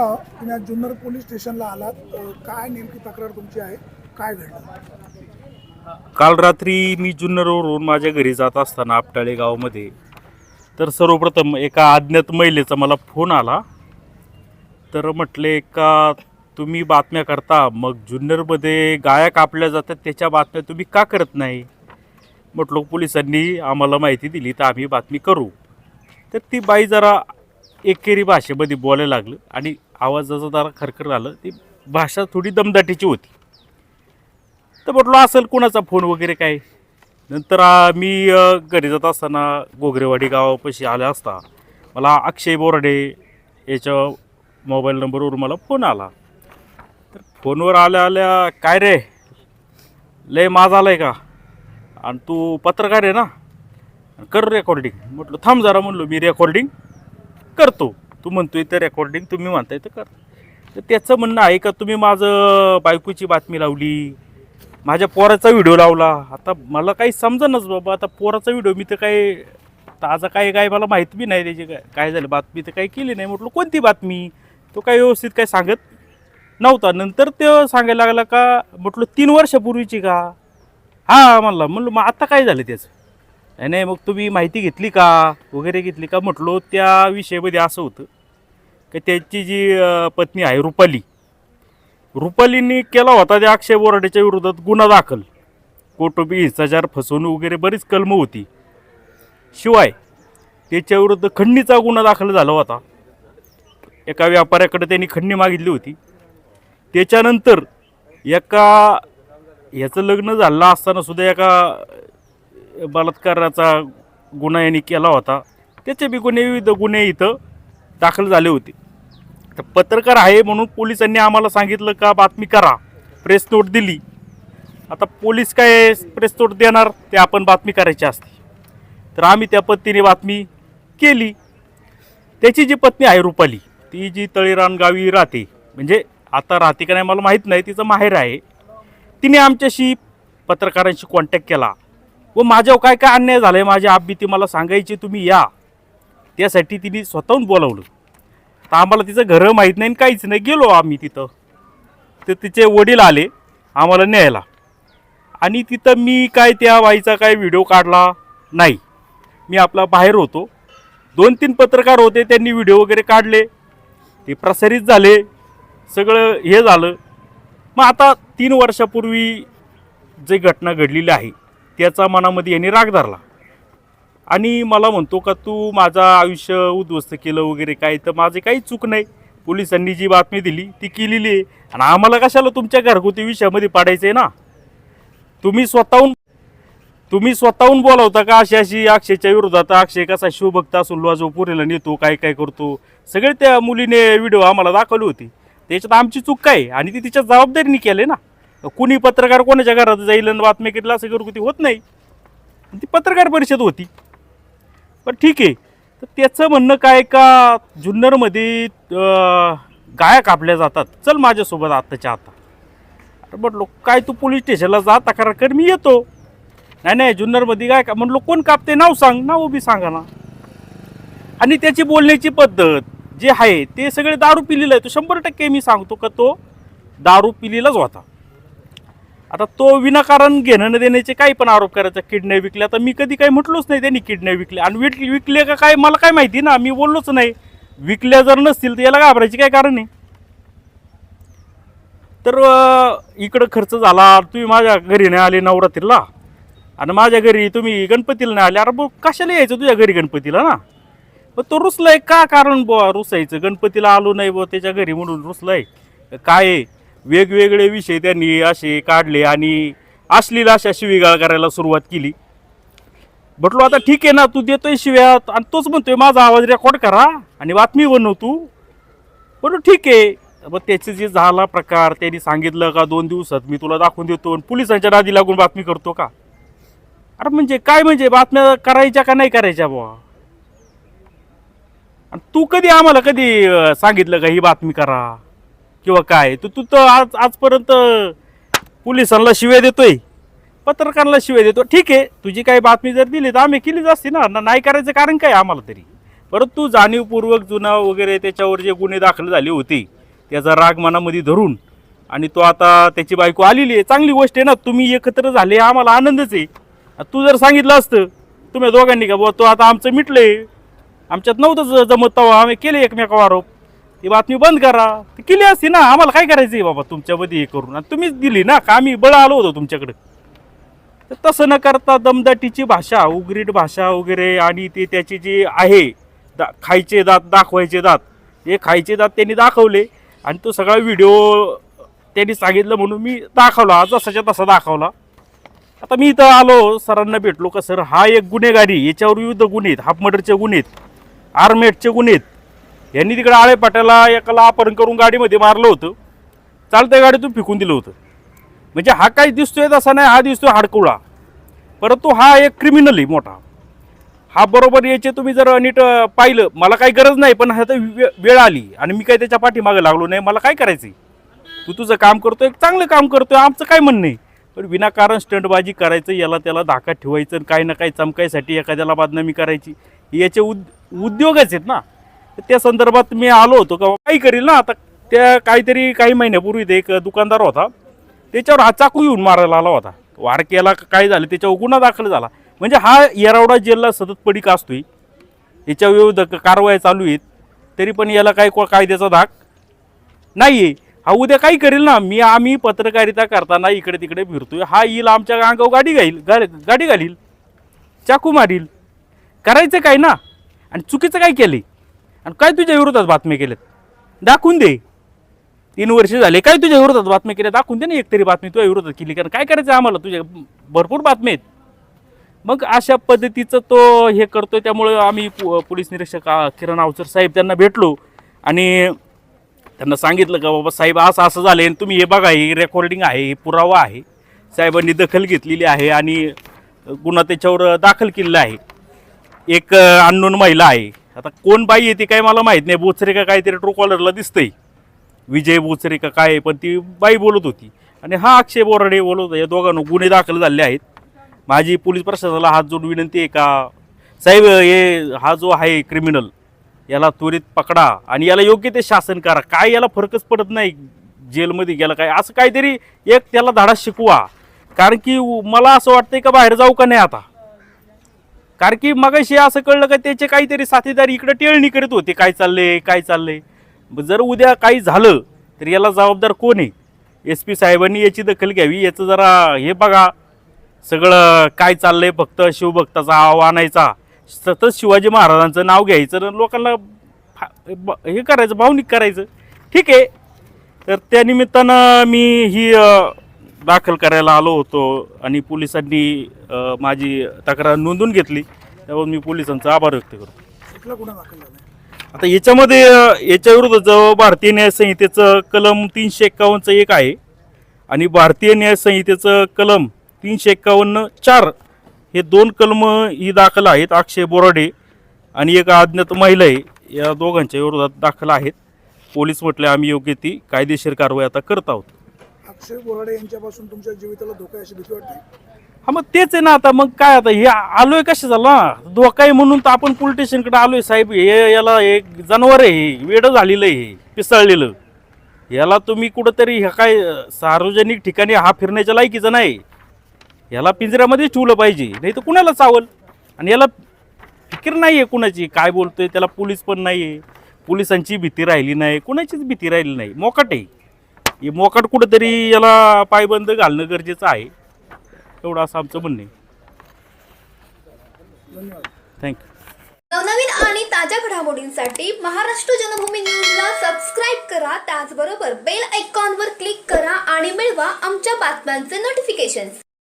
आता तुम्ही आज जुन्नर पोलीस स्टेशनला आलात. काय नेमकी तक्रार तुमची आहे? काय घडलं? काल रात्री मी जुन्नरवरून माझ्या घरी जात असताना आपटाळे गावामध्ये तर सर्वप्रथम एका अज्ञात महिलेचा मला फोन आला. तर म्हटले का तुम्ही बातम्या करता? मग जुन्नरमध्ये गाया कापल्या जातात त्याच्या बातम्या तुम्ही का करत नाही? म्हटलं पोलिसांनी आम्हाला माहिती दिली तर आम्ही बातमी करू. तर ती बाई जरा एकेरी भाषेमध्ये बोलायला लागलं आणि आवाजाचं जरा खरखर झालं. ती भाषा थोडी दमदाटीची होती. तर म्हटलं असेल कोणाचा फोन वगैरे काय? नंतर मी घरी जात असताना गोगरेवाडी गावापाशी आले असता. मला अक्षय बोराडे याच्या मोबाईल नंबरवर मला फोन आला. तर फोनवर आल्या आल्या काय रे? लय माझा आला आहे का? आणि तू पत्रकार आहे ना? कर रेकॉर्डिंग म्हटलं थांब जरा म्हणलो मी रेकॉर्डिंग करतो. तू म्हणतोय तर रेकॉर्डिंग तुम्ही म्हणताय तर कर. तर त्याचं म्हणणं आहे का तुम्ही माझं बायकोची बातमी लावली माझ्या पोराचा व्हिडिओ लावला. आता मला काही समजेनच बाबा आता पोराचा व्हिडिओ मी तर काय ताजा काय काय मला माहीत बी नाही त्याची काय काय झालं बातमी तर काही केली नाही. म्हटलं कोणती बातमी? तो काय व्यवस्थित काय सांगत नव्हता. नंतर ते सांगायला लागला का म्हटलं तीन वर्षापूर्वीची का? हां म्हणलं म्हणलं मग आता काय झालं त्याचं? नाही नाही मग तुम्ही माहिती घेतली का? वगैरे घेतली का? म्हटलो त्या विषयामध्ये असं होतं की त्याची जी पत्नी आहे रुपाली. रुपालींनी केला होता त्या अक्षय बोराडेच्या विरोधात गुन्हा दाखल. कोटोबी हिंसाचार फसवणूक वगैरे बरीच कलमं होती. शिवाय त्याच्याविरुद्ध खंडणीचा गुन्हा दाखल झाला होता. एका व्यापाऱ्याकडे त्यांनी खंडणी मागितली होती. त्याच्यानंतर एका ह्याचं लग्न झालं असताना सुद्धा एका बलात्काराचा गुन्हा यांनी केला होता. त्याचे बी गुन्हे विविध गुन्हे इथं दाखल झाले होते. तर पत्रकार आहे म्हणून पोलिसांनी आम्हाला सांगितलं का बातमी करा. प्रेस नोट दिली. आता पोलीस काय प्रेस नोट देणार? ते आपण बातमी करायची असते. तर आम्ही त्या पत्नीने बातमी केली. त्याची जी पत्नी आहे रुपाली ती जी तळीरान गावी राहते म्हणजे आता राहते का नाही मला माहीत नाही तिचं माहेर आहे. तिने आमच्याशी पत्रकारांशी कॉन्टॅक्ट केला. व माझ्यावर काय काय अन्याय झाला आहे माझ्या आब्बी ती मला सांगायची तुम्ही या. त्यासाठी तिने स्वतःहून बोलावलं. तर आम्हाला तिचं घरं माहीत नाही आणि काहीच नाही. गेलो आम्ही तिथं. तर तिचे वडील आले आम्हाला न्यायला. आणि तिथं मी काय त्या बाईचा काय व्हिडिओ काढला नाही. मी आपला बाहेर होतो. दोन तीन पत्रकार होते त्यांनी व्हिडिओ वगैरे काढले. ते प्रसारित झाले. सगळं हे झालं. मग आता तीन वर्षापूर्वी जे घटना घडलेली आहे त्याचा मनामध्ये यांनी राग धरला. आणि मला म्हणतो का तू माझं आयुष्य उद्ध्वस्त केलं वगैरे काय तर माझी काही चूक नाही. पोलिसांनी जी बातमी दिली ती केलेली आहे. आणि आम्हाला कशाला तुमच्या घरगुती विषयामध्ये पाडायचं आहे ना? तुम्ही स्वतःहून तुम्ही स्वतःहून बोलावता का अशी अशी अक्षयच्या विरोधात? अक्षय कसा शिवभक्त असून जो पुरेला नेतो काय काय करतो? सगळे त्या मुलीने व्हिडिओ आम्हाला दाखवली होती. त्याच्यात आमची चूक काय? आणि ती तिच्या जबाबदारीने केले ना? कुणी पत्रकार कोणाच्या घरात जाईल आणि बातमी केली असं घरगुती होत नाही. ती पत्रकार परिषद होती. पण ठीक आहे. तर त्याचं म्हणणं काय का? जुन्नरमध्ये गाया कापल्या जातात. चल माझ्यासोबत आत्ताच्या आता. अरे म्हटलो काय तू पोलीस स्टेशनला जा तक्रार कर मी येतो. नाही नाही जुन्नरमध्ये गाय का म्हणलो कोण कापते? नाव सांग. नाव बी सांगा ना. आणि त्याची बोलण्याची पद्धत जे आहे ते सगळे दारू पिलेलं आहे. तो शंभर टक्के मी सांगतो का तो दारू पिलेलाच होता. आता तो विनाकारण घेणं न देण्याचे काही पण आरोप करायचा. किडने विकल्या तर मी कधी काही म्हटलोच नाही त्यांनी किडने विकले आणि विक विकले का काय मला काय माहिती ना मी बोललोच नाही. विकल्या जर नसतील तर याला घाबरायचे काय कारण आहे? तर इकडं खर्च झाला. तुम्ही माझ्या घरी नाही आले नवरात्रीला. आणि माझ्या घरी तुम्ही गणपतीला नाही आले. अरे बघ कशाला यायचं तुझ्या घरी गणपतीला ना? मग तो रुसलाय. का कारण बुवा रुसायचं? गणपतीला आलो नाही बुवा त्याच्या घरी म्हणून रुसलाय. काय आहे? वेगवेगळे विषय त्यांनी असे काढले आणि अश्लील अशा शिवीगाळ करायला सुरुवात केली. म्हटलो आता ठीक आहे ना तू देतोय शिव्यात आणि तोच म्हणतोय माझा आवाज रेकॉर्ड करा आणि बातमी बनव तू. बरं ठीक आहे. मग त्याचे जे झाला प्रकार त्यांनी सांगितलं का दोन दिवसात मी तुला दाखवून देतो आणि पोलिसांच्या नादी लागून बातमी करतो का? अरे म्हणजे काय म्हणजे? बातम्या करायच्या का नाही करायच्या बुवा? आणि तू कधी आम्हाला कधी सांगितलं का ही बातमी करा? किंवा काय? तू तू तर आज आजपर्यंत पोलिसांना शिव्या देतोय. पत्रकारांना शिव्या देतो ठीक आहे तुझी काही बातमी जर दिली तर आम्ही केलीच असती ना. ना- नाही करायचं कारण काय आम्हाला तरी? परंतु जाणीवपूर्वक जुना वगैरे त्याच्यावर जे गुन्हे दाखल झाले होते त्याचा राग मनामध्ये धरून आणि तो आता त्याची बायको आलेली आहे. चांगली गोष्ट आहे ना तुम्ही एकत्र झाले आम्हाला आनंदच आहे. तू जर सांगितलं असतं तुम्ही दोघांनी का बुवा तो आता आमचं मिटलंय. आमच्यात नव्हतं जमत तेव्हा आम्ही केले एकमेकावर आरोप. ती बातमी बंद करा. ती केली असती ना. आम्हाला काय करायचं आहे बाबा तुमच्यामध्ये हे करून? आणि तुम्हीच दिली ना का आम्ही बळ आलो होतो तुमच्याकडे? तर तसं न करता दमदाटीची भाषा उग्रीट भाषा वगैरे आणि ते त्याची जी आहे दा खायचे दात दाखवायचे दात हे खायचे दात त्यांनी दाखवले. आणि तो सगळा व्हिडिओ त्यांनी सांगितलं म्हणून मी दाखवला. जसाच्या तसा दाखवला. आता मी इथं आलो सरांना भेटलो का सर हा एक गुन्हेगारी याच्यावर विविध गुन्हे आहेत. हाफ मर्डरचे गुन्हे आहेत. आर्मेटचे गुन्हे आहेत. यांनी तिकडे आळे पाट्याला एकाला अपहरण करून गाडीमध्ये मारलं होतं. चालत्या गाडीतून फेकून दिलं होतं. म्हणजे हा काही दिसतोय तसा नाही हा दिसतोय हाडकुळा. परंतु हा एक क्रिमिनल आहे मोठा. हा बरोबर याचे तुम्ही जर नीट पाहिलं मला काही गरज नाही पण ह्याचा वेळ आली आणि मी काही त्याच्या पाठीमागे लागलो नाही मला काय करायचं तू तुझं काम करतोय चांगलं काम करतोय आमचं काय म्हणणं आहे? पण विनाकारण स्टंटबाजी करायचं याला त्याला धाकात ठेवायचं काही ना काही चमकायसाठी एखाद्याला बदनामी करायची. याचे उद उद्योगच आहेत ना. त्या संदर्भात मी आलो होतो का काही करील ना आता त्या काहीतरी काही महिन्यापूर्वी ते एक दुकानदार होता त्याच्यावर हा चाकू येऊन मारायला आला होता. वार केला काय झालं त्याच्यावर गुन्हा दाखल झाला. म्हणजे हा येरावडा जेलला सतत पडीक असतोय. याच्या विरुद्ध कारवाया चालू आहेत. तरी पण याला काही कायद्याचा धाक नाही आहे हा उद्या काही करेल ना मी आम्ही पत्रकारिता करताना इकडे तिकडे फिरतोय. हा येईल आमच्या अंगावर गाडी घाईल गा गाडी घालील चाकू मारील. करायचं काय ना? आणि चुकीचं काय केले आणि काय तुझ्या विरोधात बातम्या केल्यात? दाखवून दे. तीन वर्ष झाले काय तुझ्या विरोधात बातम्या केल्या दाखवून दे ना एक तरी बातमी तुझ्या विरोधात केली कारण काय करायचं आम्हाला? तुझ्या भरपूर बातम्या आहेत. मग अशा पद्धतीचं तो हे करतो त्यामुळं आम्ही पोलीस निरीक्षक किरण अवचर साहेब त्यांना भेटलो आणि त्यांना सांगितलं का बाबा साहेब असं असं झालं आणि तुम्ही हे बघा हे रेकॉर्डिंग आहे हे पुरावा आहे. साहेबांनी दखल घेतलेली आहे आणि गुन्हा त्याच्यावर दाखल केलेला आहे. एक अननोन महिला आहे. आता कोण बाई आहे ती काय मला माहीत नाही. बोचरे का काहीतरी ट्रूकॉलरला दिसतंय. विजय बोचरे का काय आहे, पण ती बाई बोलत होती. आणि हा अक्षय बोराडे बोलत होता या दोघांना गुन्हे दाखल झाले आहेत. माझी पोलीस प्रशासनाला हात जोडून विनंती आहे का? साहेब हे हा जो आहे क्रिमिनल याला त्वरित पकडा आणि याला योग्य ते शासन करा. काय याला फरकच पडत नाही जेलमध्ये गेला काय? असं काहीतरी एक त्याला धाडा शिकवा. कारण की मला असं वाटतंय का बाहेर जाऊ का नाही आता? कारण की मगाशी असं कळलं का त्याचे काहीतरी साथीदार इकडे टेळणी करत होते. काय चाललंय काय चाललंय? ब- जर उद्या काही झालं तर याला जबाबदार कोण आहे? एस पी साहेबांनी याची दखल घ्यावी. याचं जरा हे बघा. सगळं काय चाललंय फक्त शिवभक्ताचा आव आणायचा. सतत शिवाजी महाराजांचं नाव घ्यायचं लोकांना ब- हे करायचं भावनिक करायचं. ठीक आहे. तर त्यानिमित्तानं मी ही दाखल करायला आलो होतो आणि पोलिसांनी माझी तक्रार नोंदवून घेतली. त्यामुळे मी पोलिसांचा आभार व्यक्त करतो. कुठला गुन्हा दाखल झाला? आता याच्यामध्ये याच्या विरुद्धचं भारतीय न्याय संहितेचं कलम तीनशे एक्कावन्नचं एक आहे आणि भारतीय न्याय संहितेचं कलम तीनशे एक्कावन्न चार हे दोन कलम ही दाखल आहेत अक्षय बोराडे आणि एक अज्ञात महिला आहे. या दोघांच्या विरोधात दाखल आहेत. पोलीस म्हटले आम्ही योग्य ती कायदेशीर कारवाई आता करत आहोत. श्री बोराडे यांच्यापासून तुमच्या जीविताला धोका आहे अशी भीती वाटते? हा मग तेच आहे ना आता. मग काय आता? हे आलोय कशा झाला धोका आहे म्हणून तर आपण पोलीस स्टेशनकडे आलोय साहेब. हे याला एक जनावर आहे हे. वेडं झालेलं आहे हे. पिसळलेलं. याला तुम्ही कुठंतरी ह्या काय सार्वजनिक ठिकाणी हा फिरण्याच्या लायकीचं नाही. याला पिंजऱ्यामध्येच ठेवलं पाहिजे. नाही तर कुणाला चावल? आणि याला फिकीर नाही आहे कुणाची. काय बोलतोय? त्याला पोलीस पण नाही आहे पोलिसांची भीती राहिली नाही. कुणाचीच भीती राहिली नाही. मोकाट आहे. हे मोकाट कुठंतरी याला पायबंद घालणं गरजेचं आहे. एवढं असं आमचं म्हणणं आहे. थँक्यू नवनवीन आणि ताज्या घडामोडींसाठी महाराष्ट्र जनभूमी न्यूजला सबस्क्राईब करा. त्याचबरोबर बेल आयकॉनवर क्लिक करा आणि मिळवा आमच्या बातम्यांचे नोटिफिकेशन्स